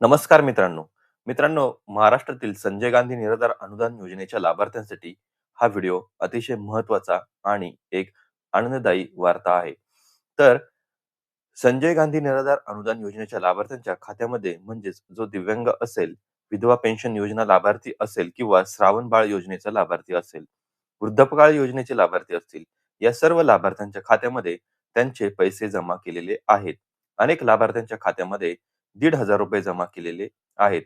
नमस्कार मित्रांनो. मित्रांनो महाराष्ट्रातील संजय गांधी निराधार अनुदान योजनेच्या लाभार्थ्यांसाठी हा व्हिडिओ अतिशय महत्त्वाचा आणि एक आनंददायी वार्ता आहे. तर संजय गांधी निराधार अनुदान योजनेच्या लाभार्थ्यांच्या खात्यामध्ये म्हणजेच जो दिव्यांग असेल विधवा पेन्शन योजना लाभार्थी असेल किंवा श्रावण बाळ योजनेचा लाभार्थी असेल वृद्धपकाळ योजनेचे लाभार्थी असतील या सर्व लाभार्थ्यांच्या खात्यामध्ये त्यांचे पैसे जमा केलेले आहेत. अनेक लाभार्थ्यांच्या खात्यामध्ये दीड हजार रुपये जमा केलेले आहेत.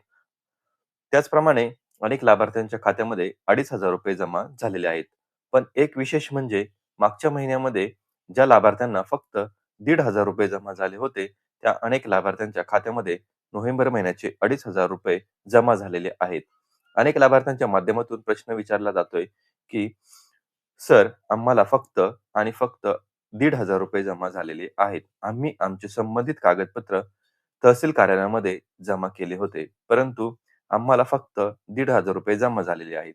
त्याचप्रमाणे अनेक लाभार्थ्यांच्या खात्यामध्ये अडीच हजार रुपये जमा झालेले आहेत. पण एक विशेष म्हणजे मागच्या महिन्यामध्ये ज्या लाभार्थ्यांना फक्त दीड हजार रुपये जमा झाले होते त्या अनेक लाभार्थ्यांच्या खात्यामध्ये नोव्हेंबर महिन्याचे अडीच हजार रुपये जमा झालेले आहेत. अनेक लाभार्थ्यांच्या माध्यमातून प्रश्न विचारला जातोय की सर आम्हाला फक्त आणि फक्त दीड हजार रुपये जमा झालेले आहेत. आम्ही आमचे संबंधित कागदपत्र तहसील कार्यालयामध्ये जमा केले होते. परंतु आम्हाला फक्त दीड हजार रुपये जमा झालेले आहेत.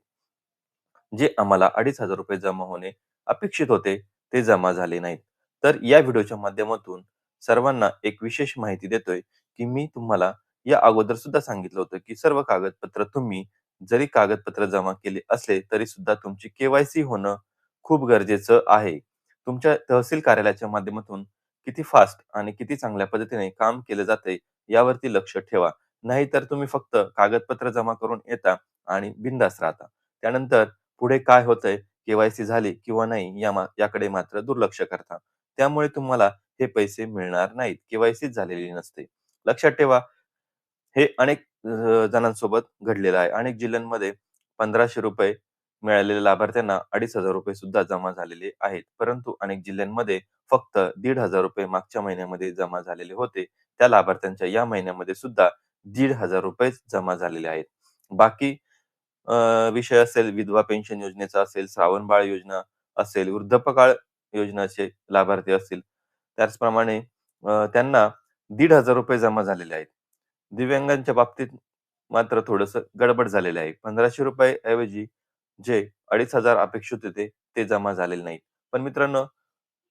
जे आम्हाला अडीच हजार रुपये जमा होणे अपेक्षित होते ते जमा झाले नाहीत. तर या व्हिडिओच्या माध्यमातून सर्वांना एक विशेष माहिती देतोय की मी तुम्हाला या अगोदर सुद्धा सांगितलं होतं की सर्व कागदपत्र तुम्ही जरी कागदपत्र जमा केले असले तरी सुद्धा तुमची केवायसी होणं खूप गरजेचं आहे. तुमच्या तहसील कार्यालयाच्या माध्यमातून किती फास्ट आणि किती चांगल्या पद्धतीने काम केलं जाते यावरती लक्ष ठेवा. नाहीतर तुम्ही फक्त कागदपत्र जमा करून येता आणि बिंदास राहता. त्यानंतर पुढे काय होतंय केवायसी झाली किंवा नाही या मा- याकडे मात्र दुर्लक्ष करता. त्यामुळे तुम्हाला हे पैसे मिळणार नाहीत. केवायसी झालेली नसते. लक्षात ठेवा हे अनेक जणांसोबत घडलेलं आहे. अनेक जिल्ह्यांमध्ये पंधराशे रुपये मिळालेल्या लाभार्थ्यांना अडीच हजार रुपये सुद्धा जमा झालेले आहेत. परंतु अनेक जिल्ह्यांमध्ये फक्त दीड हजार रुपये मागच्या महिन्यामध्ये जमा झालेले होते. त्या लाभार्थ्यांच्या या महिन्यामध्ये सुद्धा दीड हजार रुपयेच जमा झालेले आहेत. बाकी विषय असेल विधवा पेन्शन योजनेचा असेल श्रावण बाळ योजना असेल वृद्धपकाळ योजनाचे लाभार्थी असतील त्याचप्रमाणे त्यांना दीड हजार रुपये जमा झालेले आहेत. दिव्यांगांच्या बाबतीत मात्र थोडस गडबड झालेले आहे. पंधराशे रुपये ऐवजी जे अडीच हजार अपेक्षित होते ते जमा झालेले नाहीत. पण मित्रांनो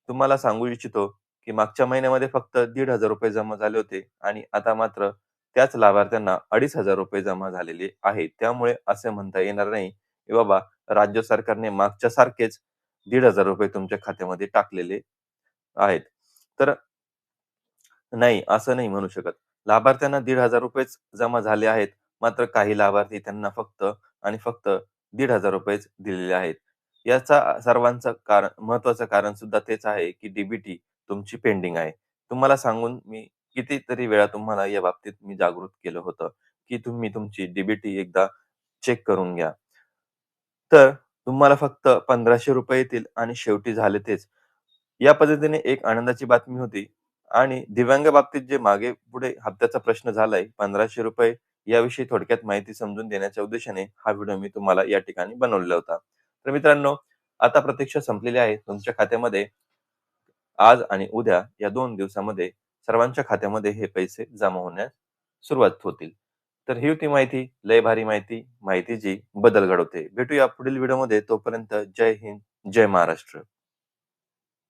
तुम्हाला सांगू इच्छितो की मागच्या महिन्यामध्ये फक्त दीड हजार रुपये जमा झाले होते आणि आता मात्र त्याच लाभार्थ्यांना अडीच हजार रुपये जमा झालेले आहेत. त्यामुळे असे म्हणता येणार नाही की बाबा राज्य सरकारने मागच्या सारखेच दीड हजार रुपये तुमच्या खात्यामध्ये टाकलेले आहेत. तर नाही असं नाही म्हणू शकत. लाभार्थ्यांना दीड हजार रुपयेच जमा झाले आहेत. मात्र काही लाभार्थी त्यांना फक्त आणि फक्त दीड हजार रुपयेच दिलेले आहेत. याचा सर्वांचं कारण महत्वाचं कारण सुद्धा तेच आहे की डीबीटी तुमची पेंडिंग आहे. तुम्हाला सांगून मी कितीतरी वेळा तुम्हाला या बाबतीत मी जागृत केलं होतं की तुम्ही तुमची डीबीटी एकदा चेक करून घ्या. तर तुम्हाला फक्त पंधराशे रुपये येतील आणि शेवटी झाले तेच. या पद्धतीने एक आनंदाची बातमी होती आणि दिव्यांग बाबतीत जे मागे पुढे हप्त्याचा प्रश्न झालाय पंधराशे रुपये याविषयी थोडक्यात माहिती समजून देण्याच्या उद्देशाने हा व्हिडिओ मी तुम्हाला या ठिकाणी बनवलेला होता. तर मित्रांनो आता प्रतीक्षा संपलेली आहे तुमच्या खात्यामध्ये. आज आणि उद्या या दोन दिवसामध्ये सर्वांच्या खात्यामध्ये हे पैसे जमा होण्यास सुरुवात होतील. तर ही होती माहिती लय भारी माहिती माहिती जी बदल घडवते. भेटूया पुढील व्हिडिओमध्ये. तोपर्यंत जय हिंद जय महाराष्ट्र.